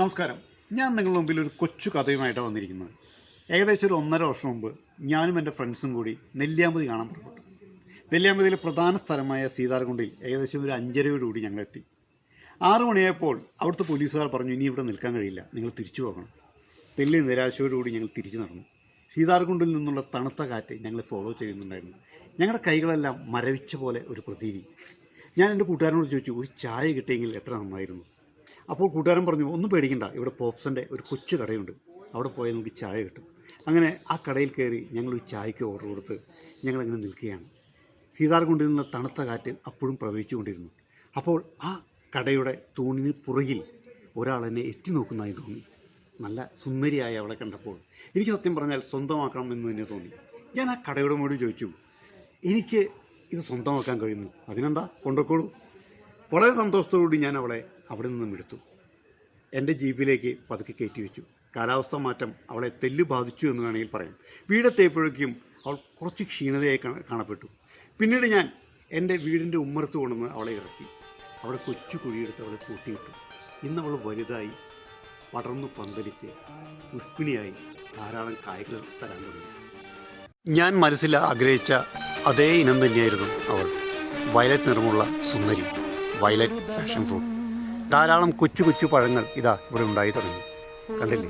നമസ്കാരം. ഞാൻ നിങ്ങളുടെ മുമ്പിൽ ഒരു കൊച്ചു കഥയുമായിട്ടാണ് വന്നിരിക്കുന്നത്. ഏകദേശം ഒരു ഒന്നര വർഷം മുമ്പ് ഞാനും എന്റെ ഫ്രണ്ട്സും കൂടി നെല്ലിയാമ്പതി കാണാൻ പുറപ്പെട്ടു നെല്ലിയാമ്പതിയിലെ പ്രധാന സ്ഥലമായ സീതാർകുണ്ടിൽ ഏകദേശം ഒരു അഞ്ചരയോടുകൂടി ഞങ്ങൾ എത്തി ആറു മണിയായപ്പോൾ അവിടുത്തെ പോലീസുകാർ പറഞ്ഞു ഇനി ഇവിടെ നിൽക്കാൻ കഴിയില്ല. നിങ്ങൾ തിരിച്ചു പോകണം. വലിയ നിരാശയോടുകൂടി ഞങ്ങൾ തിരിച്ചു നടന്നു. സീതാർകുണ്ടിൽ നിന്നുള്ള തണുത്ത കാറ്റ് ഞങ്ങളെ ഫോളോ ചെയ്യുന്നുണ്ടായിരുന്നു. ഞങ്ങളുടെ കൈകളെല്ലാം മരവിച്ച പോലെ ഒരു പ്രതീതി. ഞാൻ എന്റെ കൂട്ടുകാരനോട് ചോദിച്ചു ഒരു ചായ കിട്ടിയെങ്കിൽ എത്ര നന്നായിരുന്നു? അപ്പോൾ കൂട്ടുകാരൻ പറഞ്ഞു ഒന്നും പേടിക്കണ്ട ഇവിടെ പോപ്സിന്റെ ഒരു കൊച്ചു കടയുണ്ട്. അവിടെ പോയാൽ നമുക്ക് ചായ കിട്ടും. അങ്ങനെ ആ കടയിൽ കയറി ഞങ്ങൾ ഒരു ചായക്ക് ഓർഡർ കൊടുത്ത് ഞങ്ങളങ്ങനെ നിൽക്കുകയാണ്. സീതാർകുണ്ടിൽ കൊണ്ടിരുന്ന തണുത്ത കാറ്റ് അപ്പോഴും പ്രവഹിച്ചുകൊണ്ടിരുന്നു അപ്പോൾ ആ കടയുടെ തൂണിന് പുറകിൽ ഒരാൾ എന്നെ എത്തി നോക്കുന്നതായി തോന്നി. നല്ല സുന്ദരിയായി അവളെ കണ്ടപ്പോൾ. എനിക്ക് സത്യം പറഞ്ഞാൽ സ്വന്തമാക്കണം എന്ന് തന്നെ തോന്നി. ഞാൻ ആ കടയുടെ മോട് ചോദിച്ചു എനിക്ക് ഇത് സ്വന്തമാക്കാൻ കഴിയുന്നു. അതിനെന്താ? കൊണ്ടുപോയിക്കോളൂ. വളരെ സന്തോഷത്തോടുകൂടി ഞാൻ അവളെ അവിടെ നിന്നും എടുത്തു. എന്റെ ജീപ്പിലേക്ക് പതുക്കെ കയറ്റി വെച്ചു. കാലാവസ്ഥ മാറ്റം അവളെ തെല്ല് ബാധിച്ചു എന്ന് വേണമെങ്കിൽ പറയാം. വീടെത്തിയപ്പോഴേക്കും അവൾ കുറച്ച് ക്ഷീണതയായി കാണപ്പെട്ടു. പിന്നീട് ഞാൻ എന്റെ വീടിന്റെ ഉമ്മറത്ത് കൊണ്ടുവന്ന് അവളെ ഇറക്കി. അവിടെ കൊച്ചു കുഴിയെടുത്ത് അവളെ കൂട്ടിയിട്ടു. ഇന്ന് അവൾ വലുതായി പടർന്നു പന്തലിച്ച് പുഷ്പിണിയായി ധാരാളം കായ്കൾ തരാൻ തുടങ്ങി. ഞാൻ മനസ്സിൽ ആഗ്രഹിച്ച അതേ ഇനം തന്നെയായിരുന്നു അവൾ. വയലറ്റ് നിറമുള്ള സുന്ദരി. Violet fashion fruit. ധാരാളം കൊച്ചു കൊച്ചു പഴങ്ങൾ ഇതാ ഇവിടെ ഉണ്ടായി തുടങ്ങി. കണ്ടില്ലേ?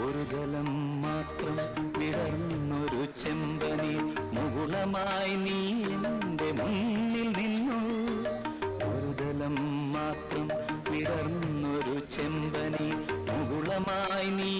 ഒരു ഗലം മാത്രം വിടർന്നൊരു ചെമ്പനി മുകുളമായി നീ എന്റെ മുന്നിൽ നിന്നു. ഒരു ഗലം മാത്രം വിടർന്നൊരു ചെമ്പനി മുകുളമായി നീ